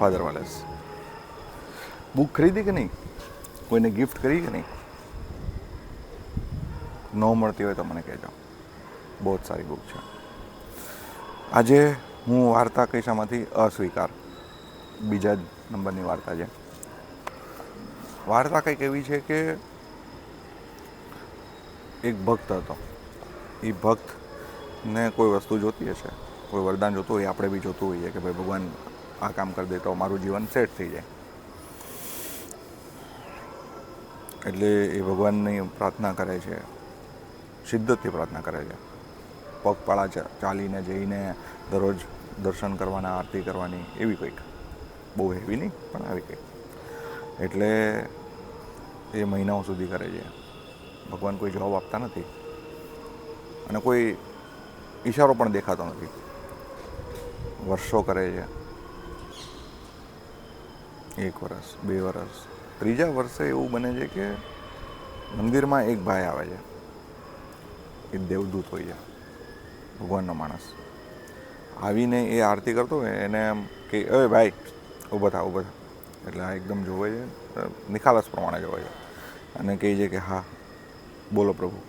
Father Valles book ખરીદી કે નહીં કોઈને ગિફ્ટ કરી કે નહીં ન મળતી હોય તો મને કહેજો બહુ જ સારી બુક છે આજે હું વાર્તા કહીશામાંથી અસ્વીકાર બીજા જ નંબરની વાર્તા છે વાર્તા કંઈક એવી છે કે એક ભક્ત હતો એ ભક્તને કોઈ વસ્તુ જોતી હશે કોઈ વરદાન જોતું હોય આપણે બી જોતું હોઈએ કે ભાઈ ભગવાન આ કામ કરી દે તો મારું જીવન સેટ થઈ જાય. એટલે એ ભગવાનની પ્રાર્થના કરે છે. શિદ્ધતથી પ્રાર્થના કરે છે. પગપાળા ચાલીને જઈને દરરોજ દર્શન કરવાના, આરતી કરવાની, એવી કંઈક. બહુ હેવી નહીં, પણ આવી કંઈક. એટલે એ મહિનાઓ સુધી કરે છે. ભગવાન કોઈ જવાબ આપતા નથી. અને કોઈ ઈશારો પણ દેખાતો નથી. વર્ષો કરે છે. એક વર્ષ બે વર્ષ ત્રીજા વર્ષે એવું બને છે કે મંદિરમાં એક ભાઈ આવે છે. એ દેવદૂત હોય છે, ભગવાનનો માણસ. આવીને એ આરતી કરતો હોય એને એમ કે, અરે ભાઈ, ઊભા થા ઊભા થા. એટલે આ એકદમ જોવે છે નિખાલસ પ્રમાણે જોવે છે. અને કહે છે કે, હા, બોલો પ્રભુ.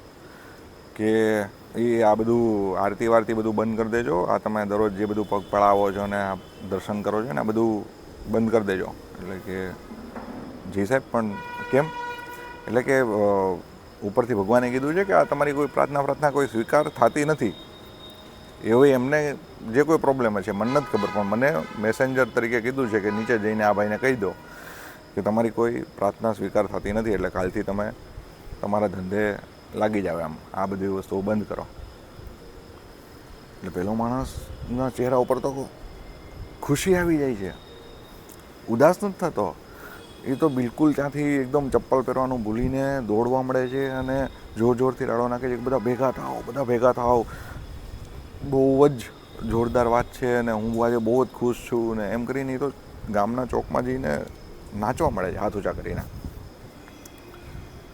કે એ આ બધું આરતી વારતી બધું બંધ કરી દેજો. આ તમે દરરોજ જે બધું પગ પડાવો છો ને દર્શન કરો છો ને, આ બધું બંધ કરી દેજો. એટલે કે જી સાહેબ, પણ કેમ? એટલે કે ઉપરથી ભગવાને કીધું છે કે આ તમારી કોઈ પ્રાર્થના પ્રાર્થના કોઈ સ્વીકાર થતી નથી. એવું એમને જે કોઈ પ્રોબ્લેમ છે, મને નથી ખબર, પણ મને મેસેન્જર તરીકે કીધું છે કે નીચે જઈને આ ભાઈને કહી દો કે તમારી કોઈ પ્રાર્થના સ્વીકાર થતી નથી, એટલે કાલથી તમે તમારા ધંધે લાગી જાવ એમ. આ બધી વસ્તુઓ બંધ કરો. એટલે પેલો માણસના ચહેરા ઉપર તો ખુશી આવી જાય છે. ઉદાસ નથી થતો. એ તો બિલકુલ ત્યાંથી એકદમ ચપ્પલ પહેરવાનું ભૂલીને દોડવા મળે છે અને જોર જોરથી રાડો નાખે છે બધા ભેગા થાઓ, બધા ભેગા થાઓ. બહુ જ જોરદાર વાત છે અને હું આજે બહુ જ ખુશ છું ને એમ કરીને એ તો ગામના ચોકમાં જઈને નાચવા મળે છે, હાથ ઊંચા કરીને.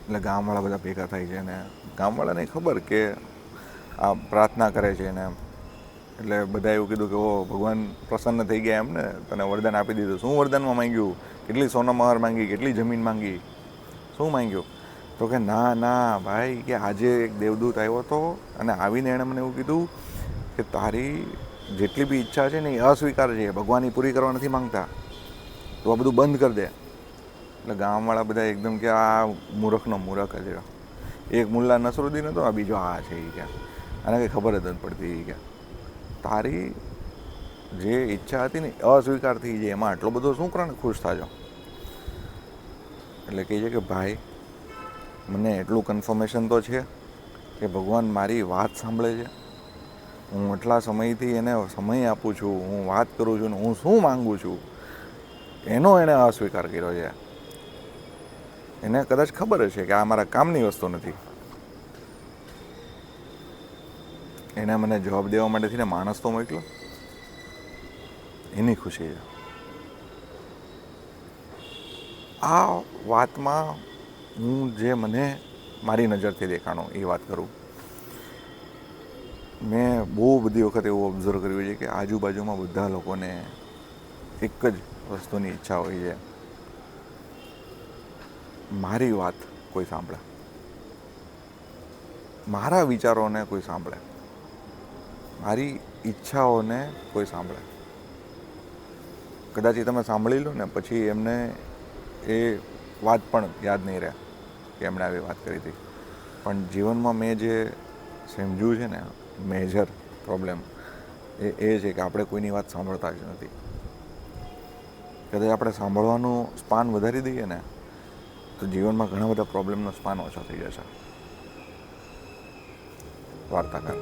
એટલે ગામવાળા બધા ભેગા થાય છે ને ગામવાળાને ખબર કે આ પ્રાર્થના કરે છે ને એટલે બધા એવું કીધું કે, ઓ, ભગવાન પ્રસન્ન થઈ ગયા એમને, તને વરદાન આપી દીધું. શું વરદાનમાં માંગ્યું? કેટલી સોના મહાર માંગી, કેટલી જમીન માંગી? શું માંગ્યું? તો કે, ના ના, ભાઈ, કે આજે એક દેવદૂત આવ્યો હતો અને આવીને એણે મને એવું કીધું કે, તારી જેટલી બી ઈચ્છા છે ને એ અસ્વીકાર છે ભગવાન ઈ પૂરી કરવા નથી માંગતા. તો આ બધું બંધ કરી દે. એટલે ગામવાળા બધા એકદમ કે, આ મૂરખનો મૂરખ જ એક મુલ્લા નસરુદ્દીન હતો, આ બીજો આ છે એ ક્યાં. આને કંઈ ખબર જ નથી પડતી એ કે તારી જે ઈચ્છા હતી ને, અસ્વીકાર થઈ જાય એમાં. આટલો બધો શું કારણ ખુશ થાજો? એટલે કહે છે કે, ભાઈ, મને એટલું કન્ફર્મેશન તો છે કે ભગવાન મારી વાત સાંભળે છે. હું એટલા સમયથી એને સમય આપું છું, હું વાત કરું છું ને હું શું માંગુ છું. એનો એણે અસ્વીકાર કર્યો છે. એને કદાચ ખબર હશે કે આ મારા કામની વસ્તુ નથી. એને મને જવાબ દેવા માટેથી ને માણસ તો મોકલો. એની ખુશી છે. આ વાતમાં હું જે મને મારી નજરથી દેખાણો, એ વાત કરું. મેં બહુ બધી વખત એવું ઓબ્ઝર્વ કર્યું છે કે આજુબાજુમાં બધા લોકોને એક જ વસ્તુની ઈચ્છા હોય છે. મારી વાત કોઈ સાંભળે. મારા વિચારોને કોઈ સાંભળે. મારી ઈચ્છાઓને કોઈ સાંભળે. કદાચ એ તમે સાંભળી લો ને, પછી એમને એ વાત પણ યાદ નહીં રહે કે એમણે આવી વાત કરી હતી. પણ જીવનમાં મેં જે સમજ્યું છે ને મેજર પ્રોબ્લેમ એ એ છે કે આપણે કોઈની વાત સાંભળતા જ નથી. કદાચ આપણે સાંભળવાનું સ્પાન વધારી દઈએ ને, તો જીવનમાં ઘણા બધા પ્રોબ્લેમનો સ્પાન ઓછો થઈ જશે. વાર્તાકાર.